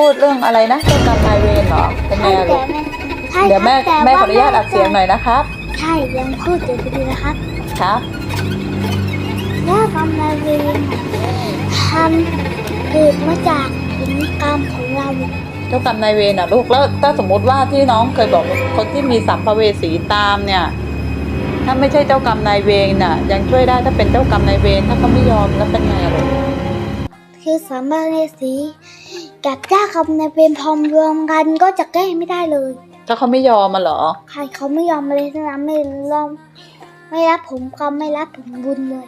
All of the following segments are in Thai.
พูดเรื่องอะไรนะเจ้ากรรมนายเวรเหรอเป็นไงใช่อะแต่ลูกแม่ใช่เดี๋ยวแม่ครับแม่ขออนุญาตอัดเสียงหน่อยนะครับ ใช่ยังพูดอยู่ดีนะครับครับเจ้ากรรมนายเวรทำเกิดมาจากผลกรรมของเราเจ้ากรรมนายเวรน่ะลูกแล้วถ้าสมมุติว่าที่น้องเคยบอกคนที่มีสัมภเวสีตามเนี่ยถ้าไม่ใช่เจ้ากรรมนายเวรน่ะ ยังช่วยได้ถ้าเป็นเจ้ากรรมนายเวรถ้าเขาไม่ยอมแล้วเป็นไงอะลูกคือสามภเณสี กับเจ้ากรรมนายเวรพร้อมรวมกันก็จะแก้ไม่ได้เลย ถ้าเขาไม่ยอมมาเหรอ ใครเขาไม่ยอมมาเลยนะไม่รอมไม่รับผมกรรมไม่รับผมบุญเลย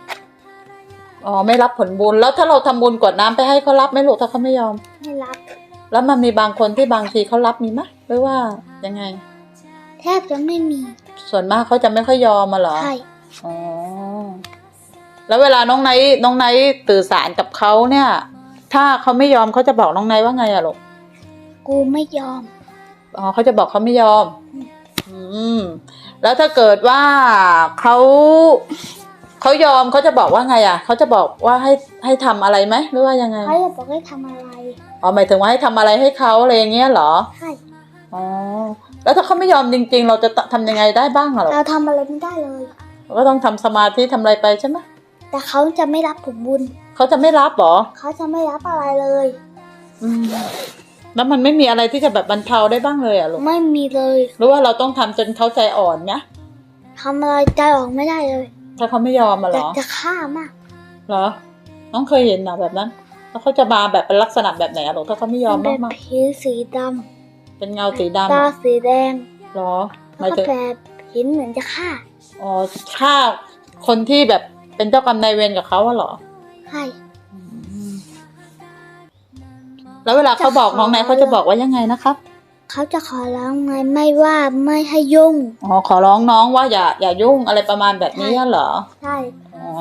อ๋อไม่รับผลบุญแล้วถ้าเราทำบุญกรวดน้ำไปให้เขารับไหมลูกถ้าเขาไม่ยอม ไม่รับ แล้วมันมีบางคนที่บางทีเขารับมีไหมหรือว่ายังไง แทบจะไม่มีส่วนมากเขาจะไม่ค่อยยอมมาเหรอ ใช่อ๋อ แล้วเวลาน้องไนท์น้องไนท์ตื่นสารกับเขาเนี่ย ถ้าเขาไม่ยอมเขาจะบอกน้องไนท์ว่าไงอะลูกกูไม่ยอม อ๋อเขาจะบอกเขาไม่ยอม อืม แล้วถ้าเกิดว่าเขาเขายอมเขาจะบอกว่าไงอะเขาจะบอกว่าให้ให้ทำอะไรไหมหรือว่ายังไงเขาจะบอกให้ทำอะไร อ๋อหมายถึงว่าให้ทำอะไรให้เขาอะไรอย่างเงี้ยเหรอใช่ อ๋อแล้วถ้าเขาไม่ยอมจริง ๆ เราจะทำยังไงได้บ้างอะลูกเราทำอะไรไม่ได้เลย เราก็ต้องทำสมาธิทำอะไรไปใช่ไหม แต่เขาจะไม่รับผมบุญ เขาจะไม่รับเหรอ เขาจะไม่รับอะไรเลย อืม แล้วมันไม่มีอะไรที่จะแบบบรรเทาได้บ้างเลยอะลูกไม่มีเลยหรือว่าเราต้องทำจนเขาใจอ่อนเนี่ยทำอะไรใจออกไม่ได้เลยถ้าเขาไม่ยอมมาเหรแต่อจะฆ่ามากเหรอ น้องเคยเห็นนะแบบนั้น แล้วเขาจะมาแบบเป็นลักษณะแบบไหนอะลูกถ้าเขาไม่ยอมเป็นมากผิวสีดๆเป็นเงาสีำดำตาอะสีแดงเหรอหแล้มายวก็ถึง แบบเห็นเหมือนจะฆ่า อ๋อฆ่าคนที่แบบ เป็นเจ้ากรรมนายเวรกับเขาอะเหรอ ใช่อืมแล้วเวลาเขาบอกน้องนายเขาจะบอกว่ายังไงนะครับ เขาจะขอร้องไงไม่ว่าไม่ให้ยุ่ง อ๋อ ขอร้องน้องว่าอย่าอย่ายุ่งอะไรประมาณแบบนี้อะเหรอ ใช่ อ๋อ